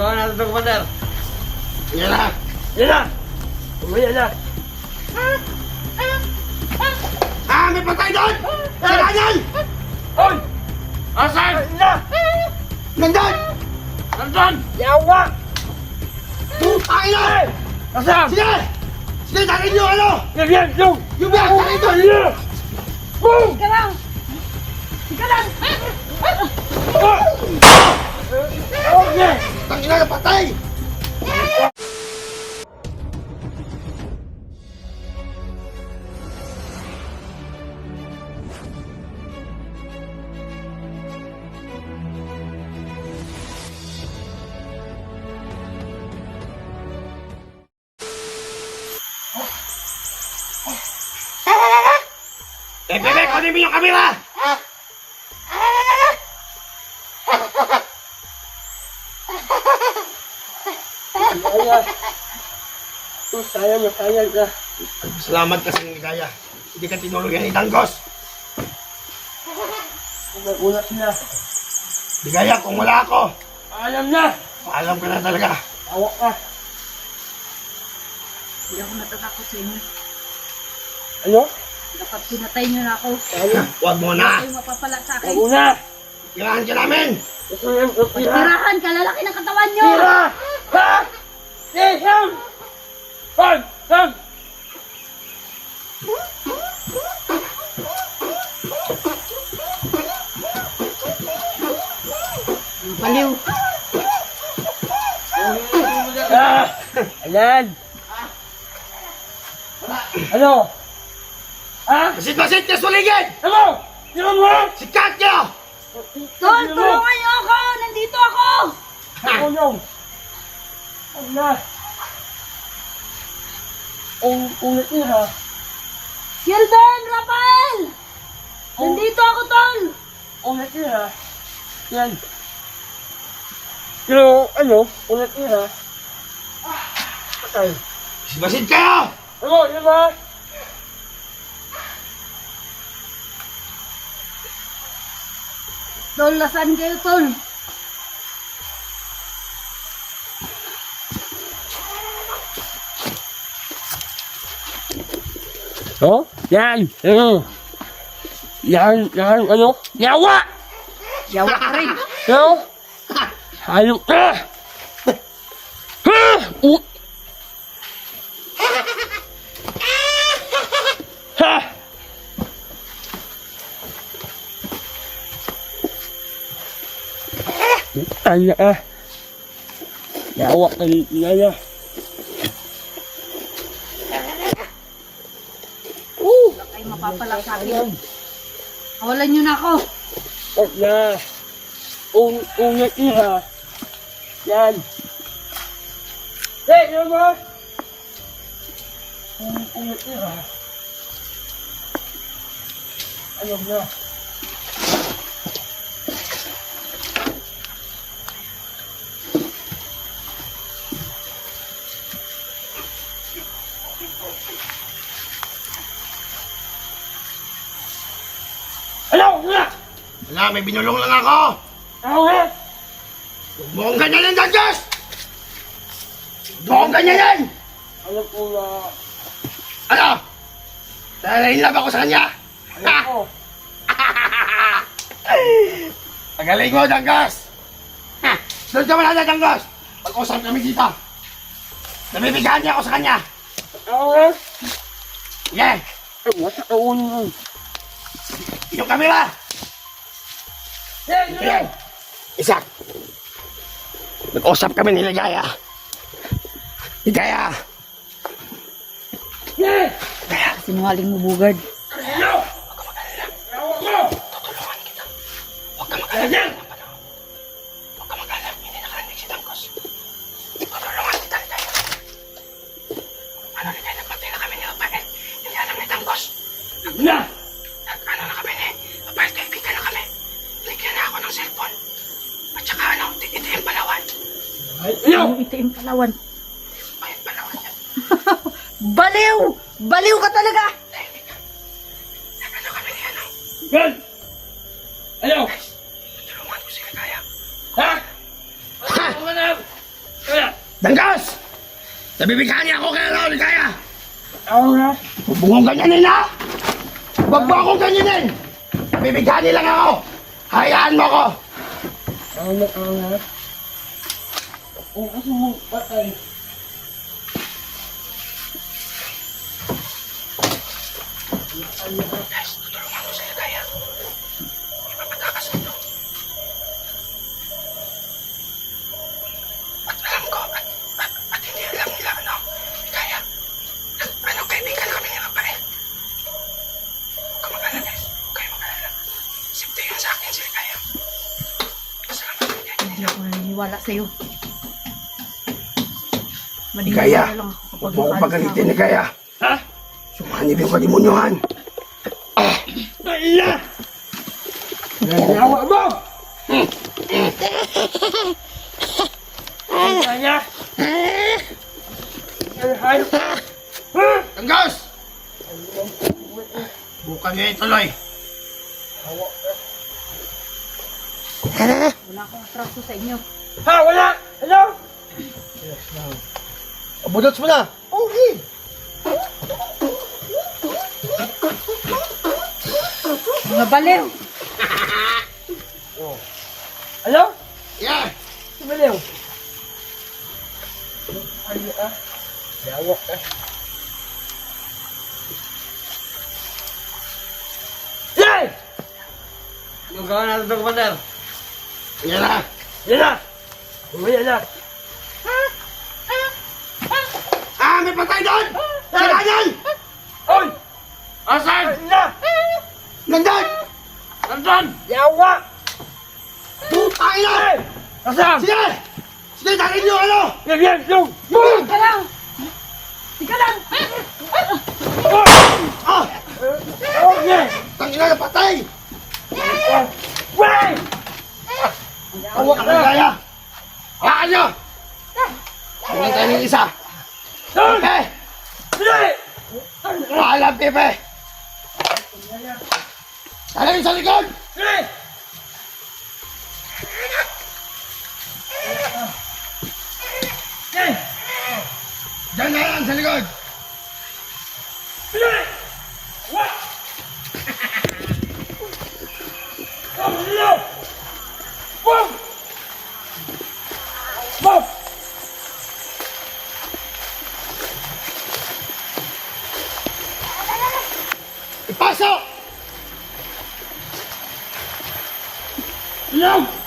gawin natin ito, Commander. Yan na! Yan na! Umayan na! Ah, may patay doon! Sila yan! Hoy! Asan? Nandun! Nandun! Yawa! Putay na! Asan? Sige! Sige, tarin nyo ano! Yan, yan, yung! Yung biyak, tarin doon! Boom! Ika lang! Ika lang! Okay! 你那个发呆来。来来来来别别别靠近病人还没来。Sayang na, sayang ka. Salamat kasi ng ligaya. Hindi ka tinuluyan ni Dangos. Una sila. Ligaya, kung wala ako, Alam na! alam ka na talaga. Awak ka. Hindi ako natatakot sa inyo. Ano? Dapat pinatay niyo na ako. Huwag mo na. kayo mapapala sa akin. Una! Kailangan ka namin. Tirahan, kalalaki ng katawan niyo! Tira! Ha? Sam! Sam! Sam! Baliw. Ah! Ayan! Ano? Ha? Basit-basit ka suligid! Ano? Tira mo! Sikat ka! Tol, tulungan niyo ako! Nandito ako! Ano na? Ang ulit tira. Sheldon! Rafael! Nandito ako, Tol! Ulit tira. Yan. Pero ano? Ulit tira. Patay. Basit kayo! Ano? Yun ba? Tol, nasaan kayo, Tol? Oh? Yan! Ano? Yan, yan, ano? Yawa! Yawa ka rin. Ano? Hayop ka! Ha! U- ha! Tanya ka. Yawa ka rin, Yaya. Uh! Ay, mapapala sa akin. Kawalan niyo na ako. Huwag na. Un unat niya. Yan. Hey, yun mo. Un unat niya. Ayaw na. Wala, may binulong lang ako. Na! Huwag mo akong ganyan ng Dangos! Huwag mo akong ganyan yan! Alam ko na. Ano? Love ako sa kanya. Alam ko. Mo! Ha! Doon ka wala na, Dangos! Pag-usap kami dito. Nabibigyan niya ako sa kanya. Na! Yeah! Ay, wasa ka ulo. Yung kamera! Hey, Ayan! Isak! Nag-usap kami ni Ligaya. Ligaya! Hey! Sinungaling mo, Bugard. Ayan! Huwag ka mag-alala. Hindi nakarinig si Dangos. Tutulungan kita, Ligaya. Ano, Ligaya? Nagpatay na kami ni Rafael. Hindi alam ni Dangos. Na! Ang itim palawan. Baliw! Baliw ka talaga! Nag-ano kami ni ano. Ayaw! Tulungan ko si Ligaya. Ha? Ayaw mo na! Nabibighani ako kaya ano, Ligaya! Ako na. Huwag mo akong ganyanin ha! Huwag mo akong ganyanin! Nabibighani lang ako! Hayaan mo ako! Ako na, na. Kung ako mong patay. Guys, tutulungan ko si Ligaya. Ipapatakas ito. At alam ko, at, at, at hindi alam nila ano. At, ano, kaibigan kami ni Rafael. Huwag ka mag-alala guys. Huwag kayo mag-alala. Simple yun sa akin si Ligaya. Salamat. Hindi ako naniniwala sa'yo. Lang ako huwag mo makaalis pagalitin, na Ligaya. Ha? Sumanib yung kalimunyohan. Ala! Nagawa mo! Ang kaya! Ha? Tanggos! Bukan niya ituloy. Wala akong atraso sa inyo. Ha? Wala! Ano? Abudots mo na. Okay. Mga baliw! Ano? Yeah. Sumaliw! Ano ah? Yawa ka. Yay! Anong gawin natin ito, Commander? Yan na. Yan na! Umaya na! May patay doon! Sila yan! Oy! Asan? Nandun! Nandun! Yawa! Putay na! Ay! Nasaan? Sige! Sige, dalhin niyo ano! Yan yan! Yung! Tika lang! Tika lang! Ah! Okay! Tangina na patay! Wait! Tawag ka na kaya! Hawakan niyo! Tingnan tayo ng isa. Doon! Okay! Dali! Alam, Pepe! Dalhin sa likod! Dali! Dali! Diyan na lang sa likod! What? Come no! Boom! Boom! Ipasok! Tulong!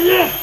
yeah.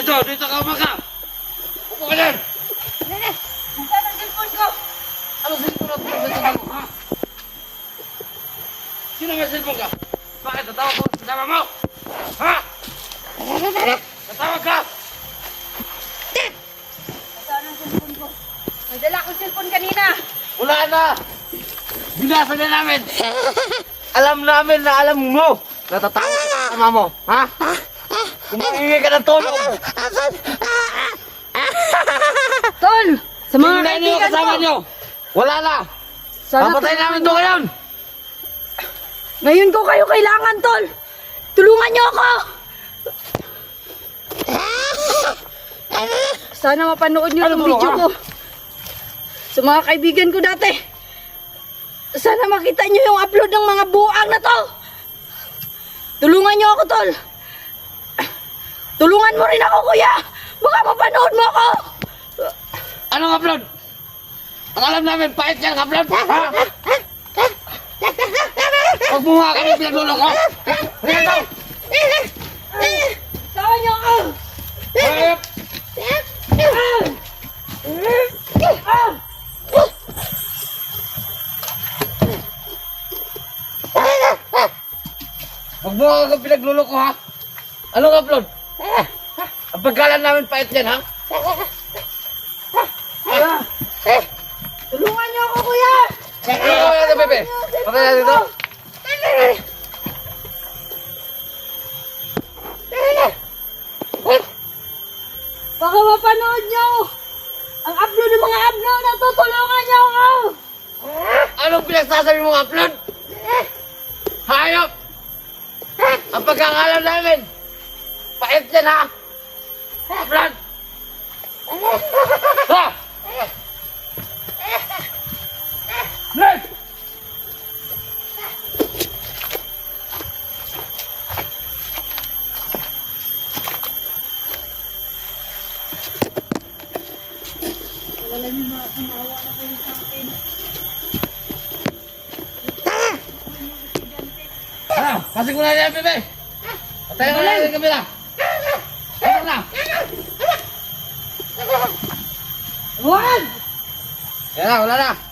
Dito, dito, ka umaka! Upo ka dyan! Nasaan ang cellphone ko? Ano cellphone mo? Ano cellphone mo? Ha? Sino may cellphone ka? Bakit tatawag ko sa kasama mo? Ha? Tatawag ka? Nasaan ang cellphone ko? May dala akong cellphone kanina. Wala na! Binasa na namin! alam namin na alam mo! Natatawag ka sa kasama mo, ha? Kung mangingi ka ng tulong! Tol! Sa mga Tingnan niyo yung kaibigan kasama ko! niyo! Wala na! Sana Papatay namin to ngayon! Ngayon ko kayo kailangan, Tol! Tulungan niyo ako! Sana mapanood niyo Ano tulong, video ha? ko. Sa mga kaibigan ko dati. Sana makita nyo yung upload ng mga buang na to. Tulungan nyo ako, tol. Tulungan mo rin ako, kuya. Baka mapanood mo ako. Anong upload? Ang alam namin, pahit yan ang upload. Huwag mo nga kami pinagluloko. Tingnan daw. Sama nyo ako. Hayop. Huwag mo nga kami pinagluloko ha. Anong upload? Ang pagkalan namin pahit yan ha. Tulungan nyo ako, kuya. Ano ko yan, bebe? Patay na dito? Baka mapanood nyo. Ang upload ng mga upload na to. Tulungan nyo ako. Anong pinagsasabi mong upload? Hayop! Ang pagkakalan namin! Pait yan ha! Upload! Ha! Upload! Ano? Kasi ko na yan, bebe! Patayin mo na yung kabila! Ano na? Huwag! Yan na, wala na!